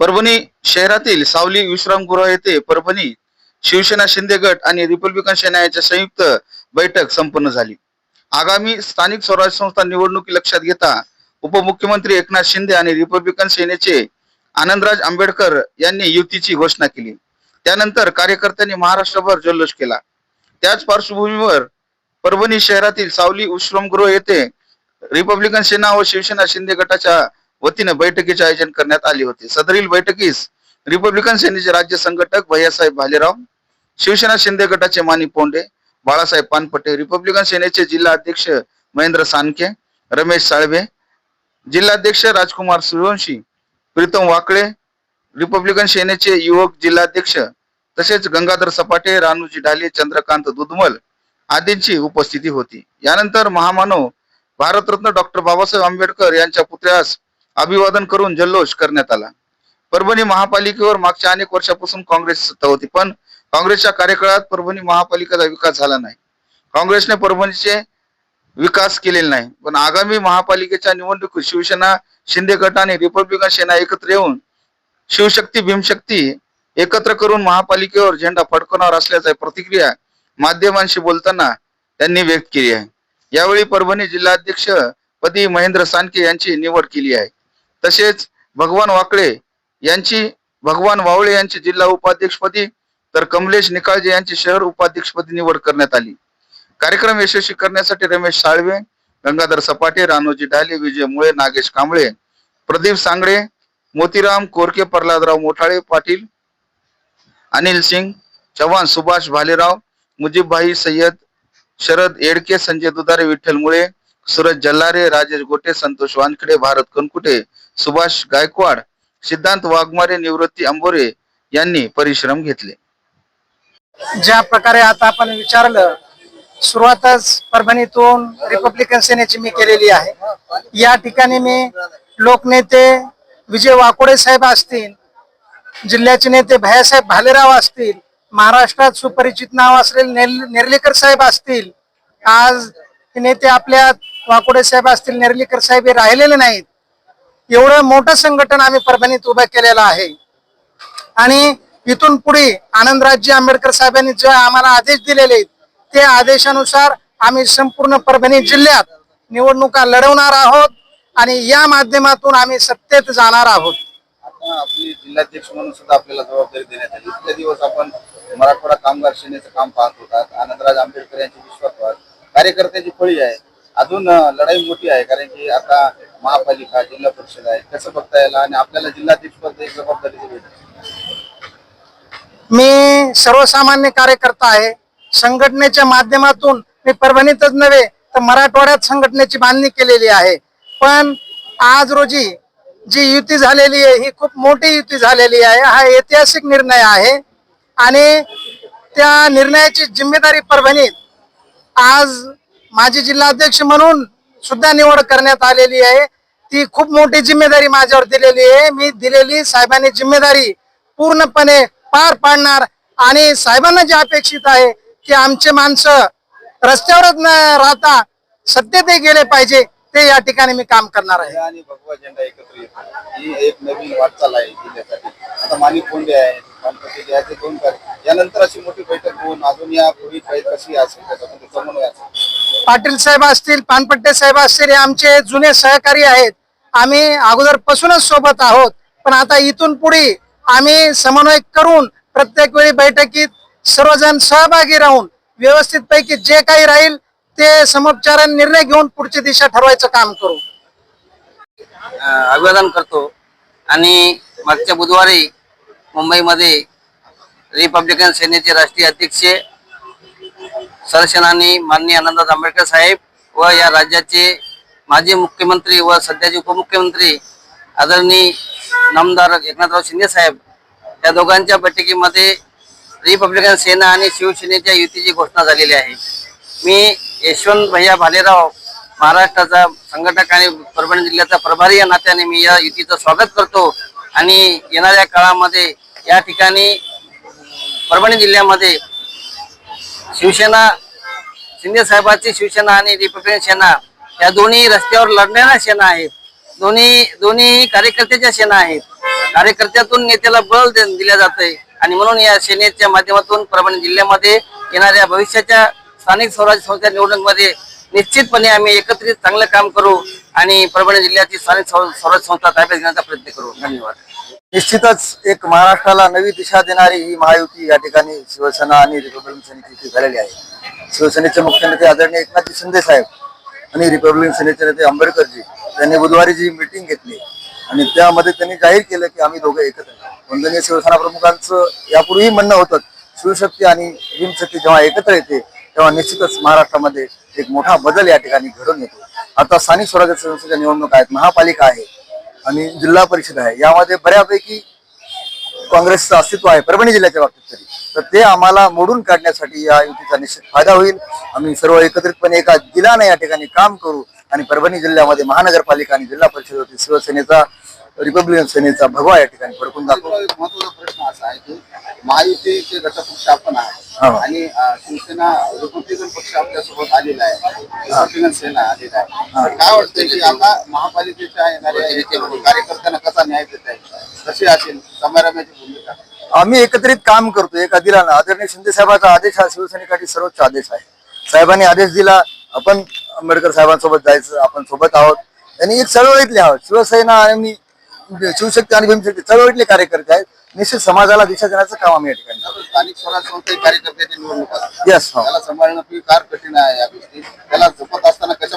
परभणी शहरातील सावली विश्रामगृह येथे परभणी शिवसेना शिंदे गट आणि रिपब्लिकन सेना यांच्या संयुक्त बैठक संपन्न झाली. आगामी स्थानिक स्वराज्य संस्था निवडणुकी लक्षात घेता उपमुख्यमंत्री एकनाथ शिंदे आणि रिपब्लिकन सेनेचे आनंदराज आंबेडकर यांनी युतीची घोषणा केली. त्यानंतर कार्यकर्त्यांनी महाराष्ट्रभर जल्लोष केला. त्याच पार्श्वभूमीवर परभणी शहरातील सावली विश्रामगृह येथे रिपब्लिकन सेना व शिवसेना शिंदे गटाच्या वतीने बैठकीचे आयोजन करण्यात आले होते. सदरील बैठकीस रिपब्लिकन सेनेचे राज्य संघटक भैयासाहेब भालेराव शिवसेना शिंदे गटाचे मानी पोंडे बाळासाहेब पानपटे रिपब्लिकन सेनेचे जिल्हा अध्यक्ष महेंद्र सानके रमेश साळवे जिल्हाध्यक्ष राजकुमार सूर्यवंशी प्रीतम वाकळे रिपब्लिकन सेनेचे युवक जिल्हाध्यक्ष तसेच गंगाधर सपाटे रानूजी ढाले चंद्रकांत दुधमल आदींची उपस्थिती होती. यानंतर महामानव भारतरत्न डॉक्टर बाबासाहेब आंबेडकर यांच्या पुतळ्यास अभिवादन करून जल्लोष करण्यात आला. परभणी महापालिकेवर मागच्या अनेक वर्षापासून काँग्रेस सत्ता होती पण काँग्रेसच्या कार्यकाळात परभणी महापालिकेचा विकास झाला नाही. काँग्रेसने परभणीचे विकास केलेला नाही पण आगामी महापालिकेच्या निवडणुकीत शिवसेना शिंदे गट आणि रिपब्लिकन सेना एकत्र येऊन शिवशक्ती भीमशक्ती एकत्र करून महापालिकेवर झेंडा फडकवणार असल्याचा प्रतिक्रिया माध्यमांशी बोलताना त्यांनी व्यक्त केली आहे. यावेळी परभणी जिल्हाध्यक्ष पदी महेंद्र सानके यांची निवड केली आहे. तसेच भगवान वाकळे यांची भगवान वावळे यांची जिल्हा उपाध्यक्षपदी तर कमलेश निकाळजे यांची शहर उपाध्यक्षपदी निवड करण्यात आली. कार्यक्रम यशस्वी करण्यासाठी रमेश साळवे गंगाधर सपाटे रानोजी ढाले विजय मुळे नागेश कांबळे प्रदीप सांगळे मोतीराम कोरके प्रल्हादराव मोठाळे पाटील अनिल सिंग चव्हाण सुभाष भालेराव मुजीबभाई सय्यद शरद येडके संजय दुधारे विठ्ठल मुळे सूरज जल्लारे राजेश गोटे संतोष वानखडे भारत कनकुटे सुभाष गायकवाड सिद्धांत वाघमारे निवृत्ती अंबोरे यांनी परिश्रम घेतले. ज्या प्रकारे आता आपण विचारलं सुरुवातच परभणीतून रिपब्लिकन सेनेची मी केलेली आहे. या ठिकाणी मी लोकनेते विजय वाकोडे साहेब असतील जिल्ह्याचे नेते भैयासाहेब भालेराव असतील महाराष्ट्रात सुपरिचित नाव असलेले नेर्लेकर साहेब असतील आज नेते आपल्या वाकोडे साहेब असतील नेर्लेकर साहेब हे राहिलेले नाहीत. एवढं मोठं संघटन आम्ही परभणीत उभं केलेलं आहे. आणि इथून पुढे आनंदराजी आंबेडकर साहेबांनी जे आम्हाला आदेश दिलेले ते आदेशानुसार आम्ही संपूर्ण परभणी जिल्ह्यात निवडणुका लढवणार आहोत आणि या माध्यमातून आम्ही सत्तेत जाणार आहोत. आपली जिल्हाध्यक्ष म्हणून सुद्धा आपल्याला जबाबदारी देण्यात आली. इतके दिवस आपण मराठवाडा कामगार सेनेचं काम पाहत होता आनंदराज आंबेडकर यांचे विश्वासवाद कार्यकर्त्याची आहे. अजून लढाई मोठी आहे कारण की आता महापालिका जिल्हा परिषद आहे. कसं बघता येईल आणि आपल्याला जिल्हाध्यक्ष पद एक जबाबदारी मी सर्वसामान्य कार्यकर्ता आहे. संघटनेच्या माध्यमातून मी परभणीतच नव्हे तर मराठवाड्यात संघटनेची बांधणी केलेली आहे. पण आज रोजी जी युती झालेली आहे ही खूप मोठी युती झालेली आहे. हा ऐतिहासिक निर्णय आहे. आणि त्या निर्णयाची जिम्मेदारी परभणीत आज माझी जिल्हाध्यक्ष म्हणून सुद्धा निवड करण्यात आलेली आहे. ती खूप मोठी जिम्मेदारी माझ्यावर दिलेली आहे. मी दिलेली साहेबांनी जिम्मेदारी पूर्णपणे पार पाडणार आणि साहेबांना जे अपेक्षित आहे की आमचे माणसं रस्त्यावरच न राहता सत्तेत गेले पाहिजे ते या ठिकाणी मी काम करणार आहे. आणि भगवा झेंडा एकत्र ही एक नवीन वाटचाल आहे जिल्ह्यासाठी. आता कोंडे आहे दोन यानंतर अशी मोठी बैठक होऊन अजून या पुढील बैठक कशी असेल त्याच्यामध्ये समन्वय असेल. पाटील साहेब असतील पानपट्टे साहेब असतील हे आमचे जुने सहकारी आहेत. आम्ही अगोदरपासूनच सोबत आहोत. पण आता इथून पुढे आम्ही समन्वय करून प्रत्येक वेळी बैठकीत सर्वजण सहभागी राहून व्यवस्थित पैकी जे काही राहील ते समोपचाराने निर्णय घेऊन पुढची दिशा ठरवायचं काम करू. अभिवादन करतो. आणि मागच्या बुधवारी मुंबईमध्ये रिपब्लिकन सेनेचे राष्ट्रीय अध्यक्ष सरसेनानी माननीय आनंदराज आंबेडकर साहेब व या राज्याचे माजी मुख्यमंत्री व सध्याचे उपमुख्यमंत्री आदरणीय नामदार एकनाथराव शिंदे साहेब या दोघांच्या बैठकीमध्ये रिपब्लिकन सेना आणि शिवसेनेच्या युतीची घोषणा झालेली आहे. मी यशवंत भैया भालेराव महाराष्ट्राचा संघटक आणि परभणी जिल्ह्याचा प्रभारी या नात्याने मी या युतीचं स्वागत करतो आणि येणाऱ्या काळामध्ये या ठिकाणी परभणी जिल्ह्यामध्ये शिवसेना शिंदे साहेबांची शिवसेना आणि रिपब्लिकन सेना. या दोन्ही रस्त्यावर लढणाऱ्या सेना आहेत. दोन्ही दोन्ही कार्यकर्त्याच्या सेना आहेत. कार्यकर्त्यातून नेत्याला बळ दे- दिल्या आहे आणि म्हणून या सेनेच्या माध्यमातून परभणी जिल्ह्यामध्ये येणाऱ्या भविष्याच्या स्थानिक स्वराज्य संस्था निवडणुकीमध्ये निश्चितपणे आम्ही एकत्रित चांगलं काम करू आणि परभणी जिल्ह्याची स्थानिक स्वराज्य संस्था ताब्यात घेण्याचा प्रयत्न करू. धन्यवाद. निश्चितच एक महाराष्ट्राला नवी दिशा देणारी ही महायुती या ठिकाणी शिवसेना आणि रिपब्लिकन सेनेची झालेली आहे. शिवसेनेचे मुख्य नेते आदरणीय एकनाथजी शिंदे साहेब आणि रिपब्लिकन सेनेचे नेते आंबेडकरजी त्यांनी बुधवारी जी मिटिंग घेतली आणि त्यामध्ये त्यांनी जाहीर केलं की आम्ही दोघं एकत्र वंदनीय शिवसेना प्रमुखांचं यापूर्वीही म्हणणं होतं शिवशक्ती आणि भीमशक्ती जेव्हा एकत्र येते तेव्हा निश्चितच महाराष्ट्रामध्ये एक मोठा बदल या ठिकाणी घडून येतो. आता स्थानिक स्वराज्य संस्थेच्या निवडणूक आहेत महापालिका आहे. आणि जिल्हा परिषद आहे. यामध्ये बऱ्यापैकी काँग्रेसचं अस्तित्व आहे. परभणी जिल्ह्याच्या बाबतीत तरी. तर ते आम्हाला मोडून काढण्यासाठी या युतीचा निश्चित फायदा होईल. आम्ही सर्व एकत्रितपणे एका दिलाने या ठिकाणी काम करू आणि परभणी जिल्ह्यामध्ये महानगरपालिका आणि जिल्हा परिषद होती शिवसेनेचा रिपब्लिकन सेनेचा भगवा या ठिकानी फडकून दाखवू. एक महत्त्वाचा प्रश्न असा आहे की महायुतीचे घटकपक्ष आपण हा. आहे आणि शिवसेना रिपब्लिकन पक्ष आपल्यासोबत आलेला आहे. काय वाटतंय की आता महापालिकेच्या कार्यकर्त्यांना कसा न्याय देत आहे कशी असेल? समारंभाची भूमिका? आम्ही एकत्रित काम करतो एका दिलानं आदरणीय शिंदे साहेबांचा आदेश हा शिवसैनिकांसाठी सर्वोच्च आदेश आहे. साहेबांनी आदेश दिला आपण आंबेडकर साहेबांसोबत जायचं आपण सोबत आहोत. त्यांनी एक चळवळीतले आहोत शिवसेना आणि शिवशक्ती आणि भीमशक्ती चळवळीतले कार्यकर्ते आहेत. निश्चित समाजाला दिशा देण्याचं काम आम्ही या ठिकाणी स्थानिक कार्यकर्त्याची निवडणूक असते येस हो. त्याला सांभाळणं फार कठीण आहे या गोष्टी. त्याला जपत असताना कशा